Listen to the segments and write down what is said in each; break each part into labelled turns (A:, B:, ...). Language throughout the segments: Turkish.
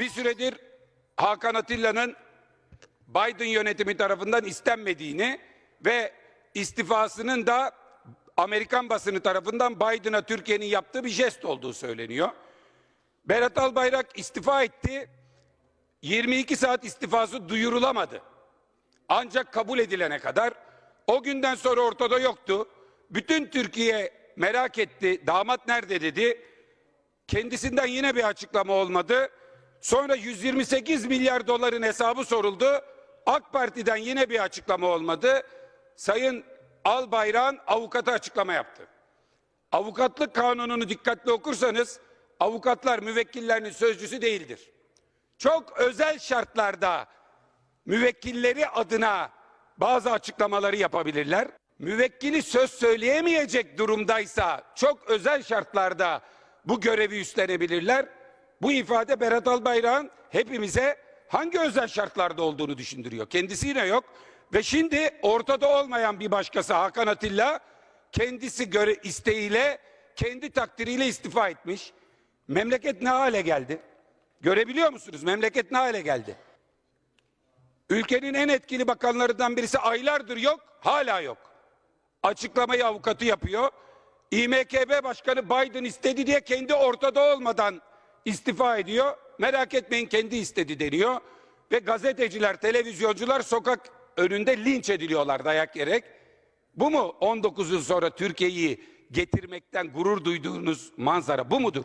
A: bir süredir Hakan Atilla'nın Biden yönetimi tarafından istenmediğini ve istifasının da Amerikan basını tarafından Biden'a Türkiye'nin yaptığı bir jest olduğu söyleniyor. Berat Albayrak istifa etti. 22 saat istifası duyurulamadı. Ancak kabul edilene kadar o günden sonra ortada yoktu. Bütün Türkiye merak etti. Damat nerede dedi. Kendisinden yine bir açıklama olmadı. Sonra 128 milyar doların hesabı soruldu. AK Parti'den yine bir açıklama olmadı. Sayın Albayrak'ın avukatı açıklama yaptı. Avukatlık kanununu dikkatli okursanız avukatlar müvekkillerinin sözcüsü değildir. Çok özel şartlarda müvekkilleri adına bazı açıklamaları yapabilirler. Müvekkili söz söyleyemeyecek durumdaysa çok özel şartlarda bu görevi üstlenebilirler. Bu ifade Berat Albayrak'ın hepimize hangi özel şartlarda olduğunu düşündürüyor. Kendisi yine yok. Ve şimdi ortada olmayan bir başkası Hakan Atilla kendisi göre isteğiyle kendi takdiriyle istifa etmiş. Memleket ne hale geldi? Görebiliyor musunuz? Memleket ne hale geldi? Ülkenin en etkili bakanlarından birisi aylardır yok, hala yok. Açıklamayı avukatı yapıyor. İMKB Başkanı Biden istedi diye kendi ortada olmadan istifa ediyor. Merak etmeyin kendi istedi deniyor. Ve gazeteciler, televizyoncular sokak önünde linç ediliyorlar dayak yerek. Bu mu 19 yıl sonra Türkiye'yi getirmekten gurur duyduğunuz manzara bu mudur?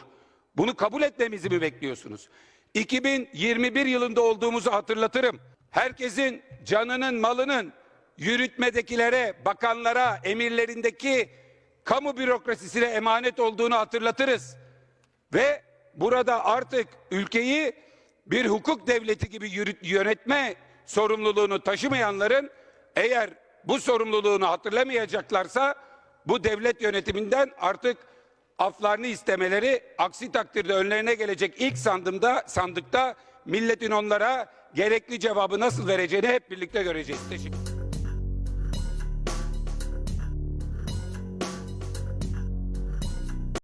A: Bunu kabul etmemizi mi bekliyorsunuz? 2021 yılında olduğumuzu hatırlatırım. Herkesin canının, malının yürütmedekilere, bakanlara, emirlerindeki kamu bürokrasisine emanet olduğunu hatırlatırız. Ve burada artık ülkeyi bir hukuk devleti gibi yönetme sorumluluğunu taşımayanların eğer bu sorumluluğunu hatırlamayacaklarsa bu devlet yönetiminden artık aflarını istemeleri aksi takdirde önlerine gelecek ilk sandımda sandıkta milletin onlara gerekli cevabı nasıl vereceğini hep birlikte göreceğiz. Teşekkür